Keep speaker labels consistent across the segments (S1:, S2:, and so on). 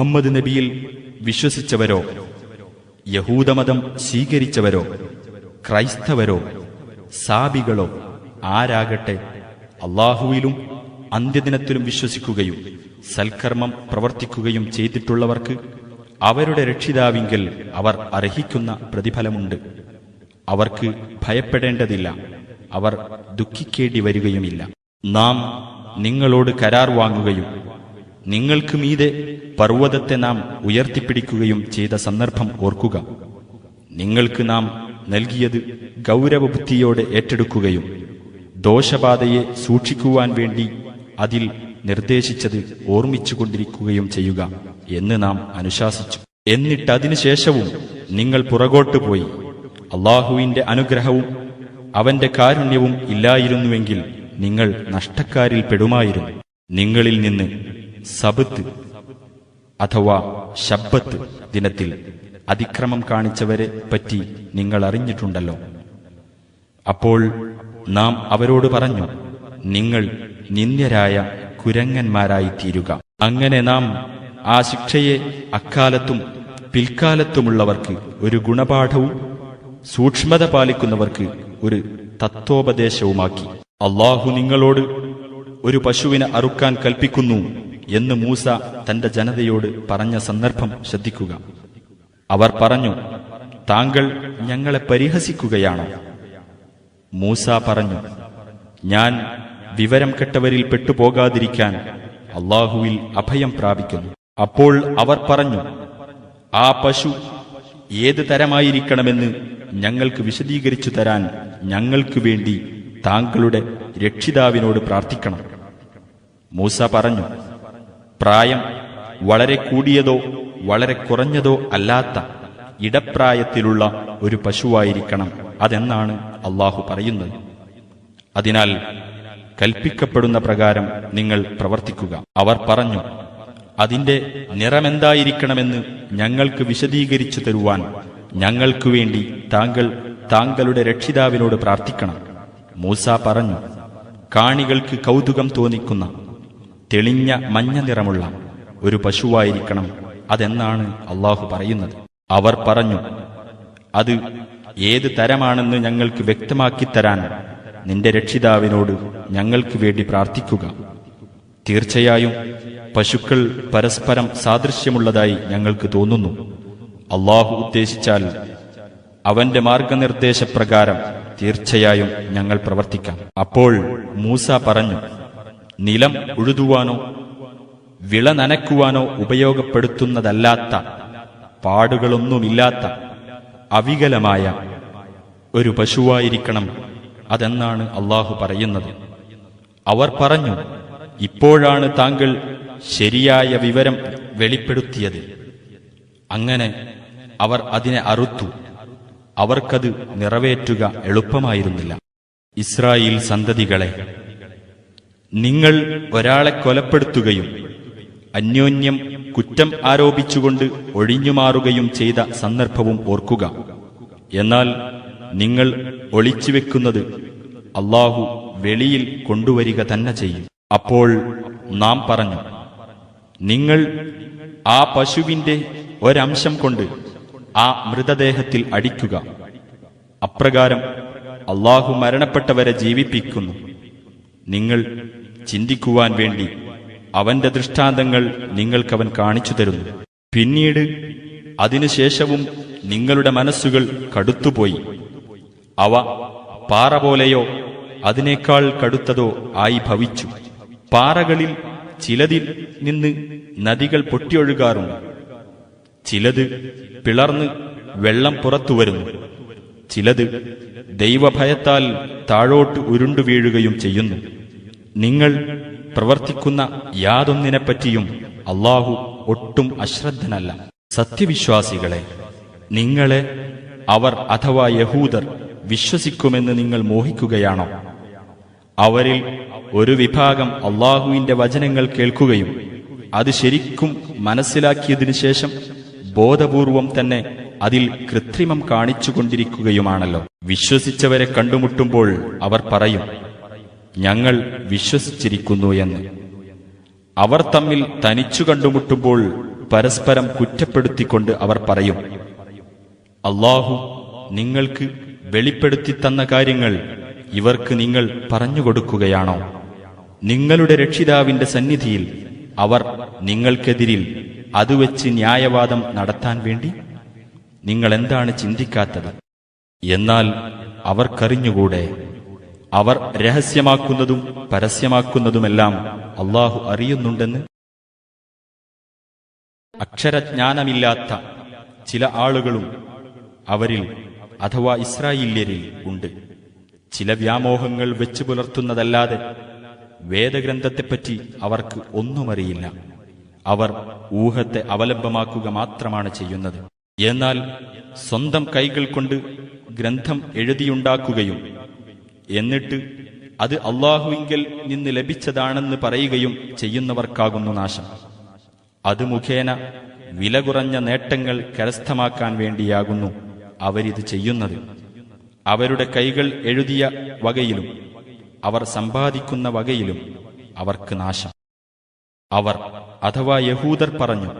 S1: മുഹമ്മദ് നബിയിൽ വിശ്വസിച്ചവരോ? യഹൂദമതം സ്വീകരിച്ചവരോ? ക്രൈസ്തവരോ? സാബികളോ? ആരാകട്ടെ? അള്ളാഹുവിലും അന്ത്യദിനത്തിലും വിശ്വസിക്കുകയും സൽക്കർമ്മം പ്രവർത്തിക്കുകയും ചെയ്തിട്ടുള്ളവർക്ക് അവരുടെ രക്ഷിതാവിങ്കിൽ അവർ അർഹിക്കുന്ന പ്രതിഫലമുണ്ട്. അവർക്ക് ഭയപ്പെടേണ്ടതില്ല. അവർ ദുഃഖിക്കേണ്ടി വരികയുമില്ല. നാം നിങ്ങളോട് കരാർ വാങ്ങുകയും നിങ്ങൾക്ക് മീതെ പർവതത്തെ നാം ഉയർത്തിപ്പിടിക്കുകയും ചെയ്ത സന്ദർഭം ഓർക്കുക. നിങ്ങൾക്ക് നാം നൽകിയത് ഗൗരവബുദ്ധിയോടെ ഏറ്റെടുക്കുകയും ദോഷബാധയെ സൂക്ഷിക്കുവാൻ വേണ്ടി അതിൽ നിർദ്ദേശിച്ചത് ഓർമ്മിച്ചുകൊണ്ടിരിക്കുകയും ചെയ്യുക എന്ന് നാം അനുശാസിച്ചു. എന്നിട്ട് അതിനുശേഷവും നിങ്ങൾ പുറകോട്ടു പോയി. അള്ളാഹുവിന്റെ അനുഗ്രഹവും അവന്റെ കാരുണ്യവും ഇല്ലായിരുന്നുവെങ്കിൽ നിങ്ങൾ നഷ്ടക്കാരിൽ പെടുമായിരുന്നു. നിങ്ങളിൽ നിന്ന് സബത്ത് അഥവാ ശബ്ബത്ത് ദിനത്തിൽ അതിക്രമം കാണിച്ചവരെ പറ്റി നിങ്ങൾ അറിഞ്ഞിട്ടുണ്ടല്ലോ. അപ്പോൾ നാം അവരോട് പറഞ്ഞു നിങ്ങൾ നിന്ദ്യരായ കുരങ്ങന്മാരായി തീരുക അങ്ങനെ നാം ആ ശിക്ഷയെ അക്കാലത്തും പിൽക്കാലത്തുമുള്ളവർക്ക് ഒരു ഗുണപാഠവും സൂക്ഷ്മത പാലിക്കുന്നവർക്ക് ഒരു തത്വോപദേശവുമാക്കി. അള്ളാഹു നിങ്ങളോട് ഒരു പശുവിനെ അറുക്കാൻ കൽപ്പിക്കുന്നു. എന്ന് മൂസ തന്റെ ജനതയോട് പറഞ്ഞ സന്ദർഭം ശ്രദ്ധിക്കുക. അവർ പറഞ്ഞു താങ്കൾ ഞങ്ങളെ പരിഹസിക്കുകയാണ്? മൂസ പറഞ്ഞു ഞാൻ വിവരം കെട്ടവരിൽ പെട്ടുപോകാതിരിക്കാൻ അള്ളാഹുവിൽ അഭയം പ്രാപിക്കുന്നു. അപ്പോൾ അവർ പറഞ്ഞു ആ പശു ഏത് തരമായിരിക്കണമെന്ന് ഞങ്ങൾക്ക് വിശദീകരിച്ചു തരാൻ ഞങ്ങൾക്ക് വേണ്ടി താങ്കളുടെ രക്ഷിതാവിനോട് പ്രാർത്ഥിക്കണം. മൂസ പറഞ്ഞു പ്രായം വളരെ കൂടിയതോ വളരെ കുറഞ്ഞതോ അല്ലാത്ത ഇടപ്രായത്തിലുള്ള ഒരു പശുവായിരിക്കണം അതെന്നാണ് അള്ളാഹു പറയുന്നത്. അതിനാൽ കൽപ്പിക്കപ്പെടുന്ന പ്രകാരം നിങ്ങൾ പ്രവർത്തിക്കുക. അവർ പറഞ്ഞു അതിന്റെ നിറമെന്തായിരിക്കണമെന്ന് ഞങ്ങൾക്ക് വിശദീകരിച്ചു തരുവാൻ ഞങ്ങൾക്കു വേണ്ടി താങ്കൾ താങ്കളുടെ രക്ഷിതാവിനോട് പ്രാർത്ഥിക്കണം. മൂസ പറഞ്ഞു കാണികൾക്ക് കൗതുകം തോന്നിക്കുന്ന തെളിഞ്ഞ മഞ്ഞ നിറമുള്ള ഒരു പശുവായിരിക്കണം. അതെന്നാണ് അള്ളാഹു പറയുന്നത്. അവർ പറഞ്ഞു അത് ഏത് തരമാണെന്ന് ഞങ്ങൾക്ക് വ്യക്തമാക്കി തരാൻ നിന്റെ രക്ഷിതാവിനോട് ഞങ്ങൾക്ക് വേണ്ടി പ്രാർത്ഥിക്കുക. തീർച്ചയായും പശുക്കൾ പരസ്പരം സാദൃശ്യമുള്ളതായി ഞങ്ങൾക്ക് തോന്നുന്നു. അള്ളാഹു ഉദ്ദേശിച്ചാൽ അവന്റെ മാർഗനിർദ്ദേശപ്രകാരം തീർച്ചയായും ഞങ്ങൾ പ്രവർത്തിക്കാം. അപ്പോൾ മൂസ പറഞ്ഞു നിലം ഉഴുതുവാനോ വിള നനയ്ക്കുവാനോ ഉപയോഗപ്പെടുത്തുന്നതല്ലാത്ത പാടുകളൊന്നുമില്ലാത്ത അവികലമായ ഒരു പശുവായിരിക്കണം അതെന്നാണ് അള്ളാഹു പറയുന്നത്. അവർ പറഞ്ഞു ഇപ്പോഴാണ് താങ്കൾ ശരിയായ വിവരം വെളിപ്പെടുത്തിയത്. അങ്ങനെ അവർ അതിനെ അറുത്തു. അവർക്കത് നിറവേറ്റുക എളുപ്പമായിരുന്നില്ല. ഇസ്രായേൽ സന്തതികളെ നിങ്ങൾ ഒരാളെ കൊലപ്പെടുത്തുകയും അന്യോന്യം കുറ്റം ആരോപിച്ചുകൊണ്ട് ഒഴിഞ്ഞുമാറുകയും ചെയ്ത സന്ദർഭവും ഓർക്കുക. എന്നാൽ നിങ്ങൾ ഒളിച്ചുവെക്കുന്നത് അള്ളാഹു വെളിയിൽ കൊണ്ടുവരിക തന്നെ ചെയ്യും. അപ്പോൾ നാം പറഞ്ഞു നിങ്ങൾ ആ പശുവിന്റെ ഒരംശം കൊണ്ട് ആ മൃതദേഹത്തിൽ അടിക്കുക. അപ്രകാരം അള്ളാഹു മരണപ്പെട്ടവരെ ജീവിപ്പിക്കുന്നു. നിങ്ങൾ ചിന്തിക്കുവാൻ വേണ്ടി അവന്റെ ദൃഷ്ടാന്തങ്ങൾ നിങ്ങൾക്കവൻ കാണിച്ചു തരുന്നു. പിന്നീട് അതിനുശേഷവും നിങ്ങളുടെ മനസ്സുകൾ കടുത്തുപോയി. അവ പാറ പോലെയോ അതിനേക്കാൾ കടുത്തതോ ആയി ഭവിച്ചു. പാറകളിൽ ചിലതിൽ നിന്ന് നദികൾ പൊട്ടിയൊഴുകാറുണ്ട്. ചിലത് പിളർന്ന് വെള്ളം പുറത്തു വരുന്നു. ചിലത് ദൈവഭയത്താൽ താഴോട്ട് ഉരുണ്ടു വീഴുകയും ചെയ്യുന്നു. നിങ്ങൾ പ്രവർത്തിക്കുന്ന യാതൊന്നിനെപ്പറ്റിയും അള്ളാഹു ഒട്ടും അശ്രദ്ധനല്ല. സത്യവിശ്വാസികളെ നിങ്ങളെ അവർ അഥവാ യഹൂദർ വിശ്വസിക്കുമെന്ന് നിങ്ങൾ മോഹിക്കുകയാണോ? അവരിൽ ഒരു വിഭാഗം അള്ളാഹുവിന്റെ വചനങ്ങൾ കേൾക്കുകയും അത് ശരിക്കും മനസ്സിലാക്കിയതിനു ശേഷം ബോധപൂർവം തന്നെ അതിൽ കൃത്രിമം കാണിച്ചുകൊണ്ടിരിക്കുകയുമാണല്ലോ. വിശ്വസിച്ചവരെ കണ്ടുമുട്ടുമ്പോൾ അവർ പറയും ഞങ്ങൾ വിശ്വസിച്ചിരിക്കുന്നു എന്ന്. അവർ തമ്മിൽ തനിച്ചു കണ്ടുമുട്ടുമ്പോൾ പരസ്പരം കുറ്റപ്പെടുത്തിക്കൊണ്ട് അവർ പറയും അള്ളാഹു നിങ്ങൾക്ക് വെളിപ്പെടുത്തി തന്ന കാര്യങ്ങൾ ഇവർക്ക് നിങ്ങൾ പറഞ്ഞുകൊടുക്കുകയാണോ നിങ്ങളുടെ രക്ഷിതാവിന്റെ സന്നിധിയിൽ അവർ നിങ്ങൾക്കെതിരിൽ അതുവെച്ച് ന്യായവാദം നടത്താൻ വേണ്ടി? നിങ്ങൾ എന്താണ് ചിന്തിക്കാത്തത്? എന്നാൽ അവർക്കറിഞ്ഞുകൂടെ അവർ രഹസ്യമാക്കുന്നതും പരസ്യമാക്കുന്നതുമെല്ലാം അള്ളാഹു അറിയുന്നുണ്ടെന്ന് അക്ഷരജ്ഞാനമില്ലാത്ത ചില ആളുകളും അവരിൽ അഥവാ ഇസ്രായേല്യരിൽ ഉണ്ട്. ചില വ്യാമോഹങ്ങൾ വെച്ചു പുലർത്തുന്നതല്ലാതെ വേദഗ്രന്ഥത്തെപ്പറ്റി അവർക്ക് ഒന്നുമറിയില്ല. അവർ ഊഹത്തെ അവലംബമാക്കുക മാത്രമാണ് ചെയ്യുന്നത്. എന്നാൽ സ്വന്തം കൈകൾ കൊണ്ട് ഗ്രന്ഥം എഴുതിയുണ്ടാക്കുകയും എന്നിട്ട് അത് അള്ളാഹുവിങ്കിൽ നിന്ന് ലഭിച്ചതാണെന്ന് പറയുകയും ചെയ്യുന്നവർക്കാകുന്നു നാശം. അത് മുഖേന വില കുറഞ്ഞ നേട്ടങ്ങൾ കരസ്ഥമാക്കാൻ വേണ്ടിയാകുന്നു അവരിത് ചെയ്യുന്നത്. അവരുടെ കൈകൾ എഴുതിയ വകയിലും അവർ സമ്പാദിക്കുന്ന വകയിലും അവർക്ക് നാശം. അവർ അഥവാ യഹൂദർ പറഞ്ഞു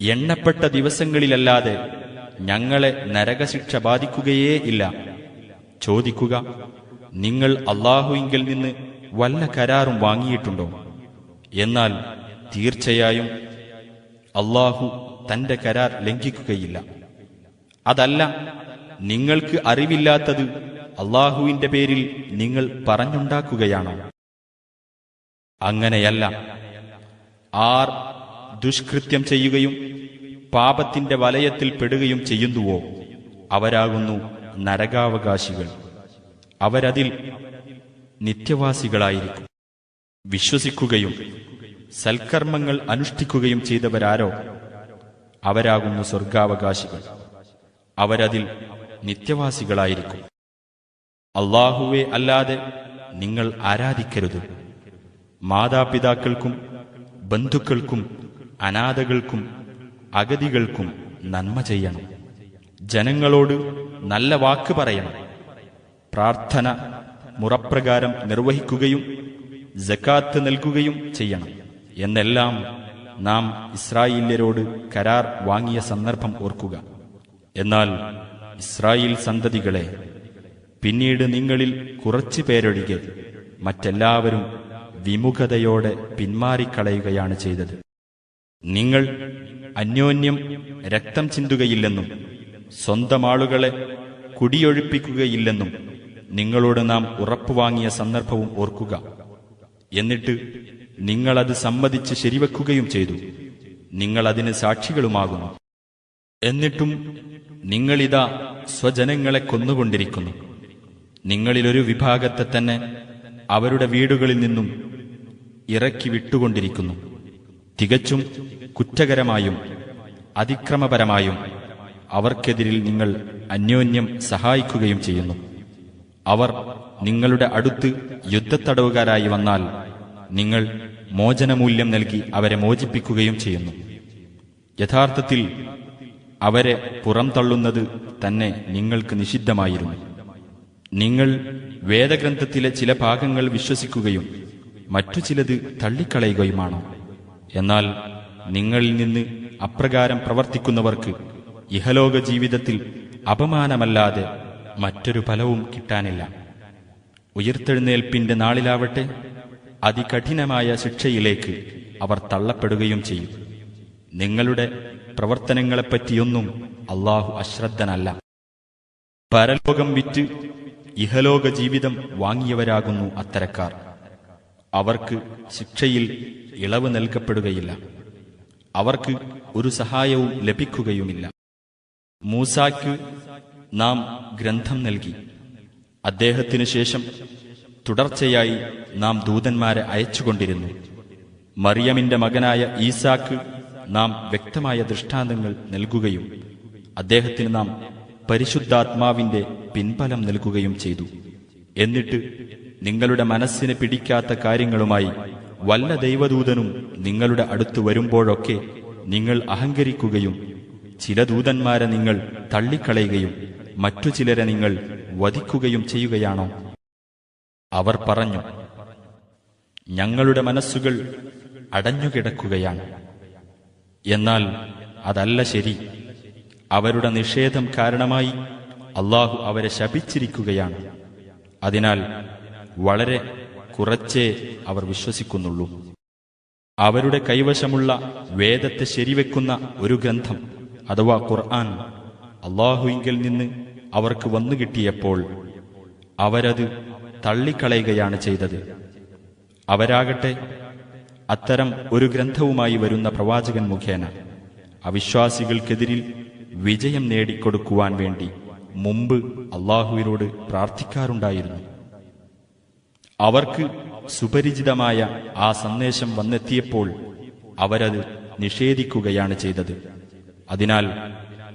S1: എണ്ണപ്പെട്ട ദിവസങ്ങളിലല്ലാതെ ഞങ്ങളെ നരകശിക്ഷ ബാധിക്കുകയേ ഇല്ല. ചോദിക്കുക നിങ്ങൾ അള്ളാഹുവിങ്കിൽ നിന്ന് വല്ല കരാറും വാങ്ങിയിട്ടുണ്ടോ? എന്നാൽ തീർച്ചയായും അള്ളാഹു തന്റെ കരാർ ലംഘിക്കുകയില്ല. അതല്ല നിങ്ങൾക്ക് അറിവില്ലാത്തത് അള്ളാഹുവിന്റെ പേരിൽ നിങ്ങൾ പറഞ്ഞുണ്ടാക്കുകയാണോ? അങ്ങനെയല്ല. ആർ ദുഷ്കൃത്യം ചെയ്യുകയും പാപത്തിന്റെ വലയത്തിൽ പെടുകയും ചെയ്യുന്നുവോ? അവരാകുന്നു നരകാവകാശികൾ. അവരതിൽ നിത്യവാസികളായിരിക്കും. വിശ്വസിക്കുകയും സൽക്കർമ്മങ്ങൾ അനുഷ്ഠിക്കുകയും ചെയ്തവരാരോ? അവരാകുന്നു സ്വർഗാവകാശികൾ. അവരതിൽ നിത്യവാസികളായിരിക്കും. അള്ളാഹുവെ അല്ലാതെ നിങ്ങൾ ആരാധിക്കരുത്. മാതാപിതാക്കൾക്കും ബന്ധുക്കൾക്കും അനാഥകൾക്കും അഗതികൾക്കും നന്മ ചെയ്യണം. ജനങ്ങളോട് നല്ല വാക്ക് പറയണം. പ്രാർത്ഥന മുറപ്രകാരം നിർവഹിക്കുകയും ജക്കാത്ത് നൽകുകയും ചെയ്യണം. എന്നെല്ലാം നാം ഇസ്രായേല്യരോട് കരാർ വാങ്ങിയ സന്ദർഭം ഓർക്കുക. എന്നാൽ ഇസ്രായേൽ സന്തതികളെ പിന്നീട് നിങ്ങളിൽ കുറച്ചു പേരൊഴികെ മറ്റെല്ലാവരും വിമുഖതയോടെ പിന്മാറിക്കളയുകയാണ് ചെയ്തത്. നിങ്ങൾ അന്യോന്യം രക്തം ചിന്തുകയില്ലെന്നും സ്വന്തം ആളുകളെ കുടിയൊഴിപ്പിക്കുകയില്ലെന്നും നിങ്ങളോട് നാം ഉറപ്പുവാങ്ങിയ സന്ദർഭവും ഓർക്കുക. എന്നിട്ട് നിങ്ങളത് സമ്മതിച്ച് ശരിവെക്കുകയും ചെയ്തു. നിങ്ങളതിന് സാക്ഷികളുമാകുന്നു. എന്നിട്ടും നിങ്ങളിതാ സ്വജനങ്ങളെ കൊന്നുകൊണ്ടിരിക്കുന്നു. നിങ്ങളിലൊരു വിഭാഗത്തെ തന്നെ അവരുടെ വീടുകളിൽ നിന്നും ഇറക്കി വിട്ടുകൊണ്ടിരിക്കുന്നു. തികച്ചും കുറ്റകരമായും അതിക്രമപരമായും അവർക്കെതിരിൽ നിങ്ങൾ അന്യോന്യം സഹായിക്കുകയും ചെയ്യുന്നു. അവർ നിങ്ങളുടെ അടുത്ത് യുദ്ധത്തടവുകാരായി വന്നാൽ നിങ്ങൾ മോചനമൂല്യം നൽകി അവരെ മോചിപ്പിക്കുകയും ചെയ്യുന്നു. യഥാർത്ഥത്തിൽ അവരെ പുറംതള്ളുന്നത് തന്നെ നിങ്ങൾക്ക് നിഷിദ്ധമായിരുന്നു. നിങ്ങൾ വേദഗ്രന്ഥത്തിലെ ചില ഭാഗങ്ങൾ വിശ്വസിക്കുകയും മറ്റു ചിലത് തള്ളിക്കളയുകയുമാണോ? എന്നാൽ നിങ്ങളിൽ നിന്ന് അപ്രകാരം പ്രവർത്തിക്കുന്നവർക്ക് ഇഹലോക ജീവിതത്തിൽ അപമാനമല്ലാതെ മറ്റൊരു ഫലവും കിട്ടാനില്ല. ഉയർത്തെഴുന്നേൽപ്പിന്റെ നാളിലാവട്ടെ അതികഠിനമായ ശിക്ഷയിലേക്ക് അവർ തള്ളപ്പെടുകയും ചെയ്യും. നിങ്ങളുടെ പ്രവർത്തനങ്ങളെപ്പറ്റിയൊന്നും അള്ളാഹു അശ്രദ്ധനല്ല. പരലോകം വിറ്റ് ഇഹലോക ജീവിതം വാങ്ങിയവരാകുന്നു അത്തരക്കാർ. അവർക്ക് ശിക്ഷയിൽ ഇളവ് നൽകപ്പെടുകയില്ല. അവർക്ക് ഒരു സഹായവും ലഭിക്കുകയുമില്ല. മൂസായ്ക്ക് നാം ഗ്രന്ഥം നൽകി. അദ്ദേഹത്തിനു ശേഷം തുടർച്ചയായി നാം ദൂതന്മാരെ അയച്ചുകൊണ്ടിരുന്നു. മറിയമിന്റെ മകനായ ഈസാക്ക് നാം വ്യക്തമായ ദൃഷ്ടാന്തങ്ങൾ നൽകുകയും അദ്ദേഹത്തിന് നാം പരിശുദ്ധാത്മാവിന്റെ പിൻബലം നൽകുകയും ചെയ്തു. എന്നിട്ട് നിങ്ങളുടെ മനസ്സിന് പിടിക്കാത്ത കാര്യങ്ങളുമായി വല്ല ദൈവദൂതനും നിങ്ങളുടെ അടുത്ത് വരുമ്പോഴൊക്കെ നിങ്ങൾ അഹങ്കരിക്കുകയും ചില ദൂതന്മാരെ നിങ്ങൾ തള്ളിക്കളയുകയും മറ്റു ചിലരെ നിങ്ങൾ വധിക്കുകയും ചെയ്യുകയാണോ? അവർ പറഞ്ഞു ഞങ്ങളുടെ മനസ്സുകൾ അടഞ്ഞുകിടക്കുകയാണ്. എന്നാൽ അതല്ല ശരി. അവരുടെ നിഷേധം കാരണമായി അള്ളാഹു അവരെ ശപിച്ചിരിക്കുകയാണ്. അതിനാൽ വളരെ കുറച്ചേ അവർ വിശ്വസിക്കുന്നുള്ളൂ. അവരുടെ കൈവശമുള്ള വേദത്തെ ശരിവെക്കുന്ന ഒരു ഗ്രന്ഥം അഥവാ ഖുർആൻ അള്ളാഹുവിങ്കിൽ നിന്ന് അവർക്ക് വന്നു കിട്ടിയപ്പോൾ അവരത് തള്ളിക്കളയുകയാണ് ചെയ്തത്. അവരാകട്ടെ അത്തരം ഒരു ഗ്രന്ഥവുമായി വരുന്ന പ്രവാചകൻ മുഖേന അവിശ്വാസികൾക്കെതിരിൽ വിജയം നേടിക്കൊടുക്കുവാൻ വേണ്ടി മുമ്പ് അള്ളാഹുവിനോട് പ്രാർത്ഥിക്കാറുണ്ടായിരുന്നു. അവർക്ക് സുപരിചിതമായ ആ സന്ദേശം വന്നെത്തിയപ്പോൾ അവരത് നിഷേധിക്കുകയാണ് ചെയ്തത്. അതിനാൽ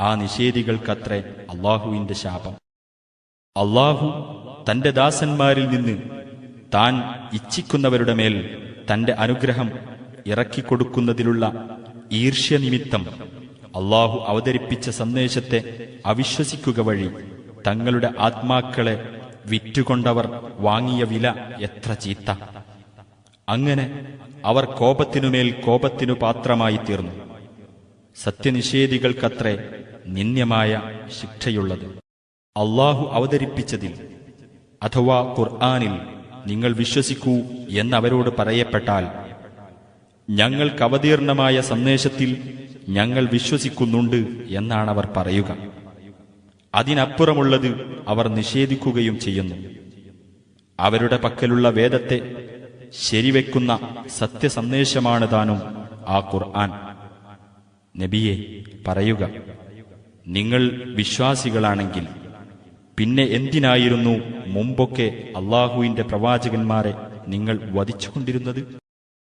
S1: ആ നിഷേധികൾക്കത്രേ അള്ളാഹുവിന്റെ ശാപം. അള്ളാഹു തന്റെ ദാസന്മാരിൽ നിന്ന് താൻ ഇച്ഛിക്കുന്നവരുടെ മേൽ തന്റെ അനുഗ്രഹം ഇറക്കിക്കൊടുക്കുന്നതിലുള്ള ഈർഷ്യനിമിത്തം അള്ളാഹു അവതരിപ്പിച്ച സന്ദേശത്തെ അവിശ്വസിക്കുക വഴി തങ്ങളുടെ ആത്മാക്കളെ വിറ്റുകൊണ്ടവർ വാങ്ങിയ വില എത്ര ചീത്ത. അങ്ങനെ അവർ കോപത്തിനുമേൽ കോപത്തിനു പാത്രമായി തീർന്നു സത്യനിഷേധികൾക്കത്രേ നിന്ദ്യമായ ശിക്ഷയുള്ളത്. അള്ളാഹു അവതരിപ്പിച്ചതിൽ അഥവാ ഖുർആാനിൽ നിങ്ങൾ വിശ്വസിക്കൂ എന്നവരോട് പറയപ്പെട്ടാൽ ഞങ്ങൾക്ക് അവതീർണമായ സന്ദേശത്തിൽ ഞങ്ങൾ വിശ്വസിക്കുന്നുണ്ട് എന്നാണവർ പറയുക. അതിനപ്പുറമുള്ളത് അവർ നിഷേധിക്കുകയും ചെയ്യുന്നു. അവരുടെ പക്കലുള്ള വേദത്തെ ശരിവെക്കുന്ന സത്യസന്ദേശമാണ് താനും ആ ഖുർആൻ. നബിയെ പറയുക നിങ്ങൾ വിശ്വാസികളാണെങ്കിൽ പിന്നെ എന്തിനായിരുന്നു മുമ്പൊക്കെ അള്ളാഹുവിന്റെ പ്രവാചകന്മാരെ നിങ്ങൾ വധിച്ചുകൊണ്ടിരുന്നത്?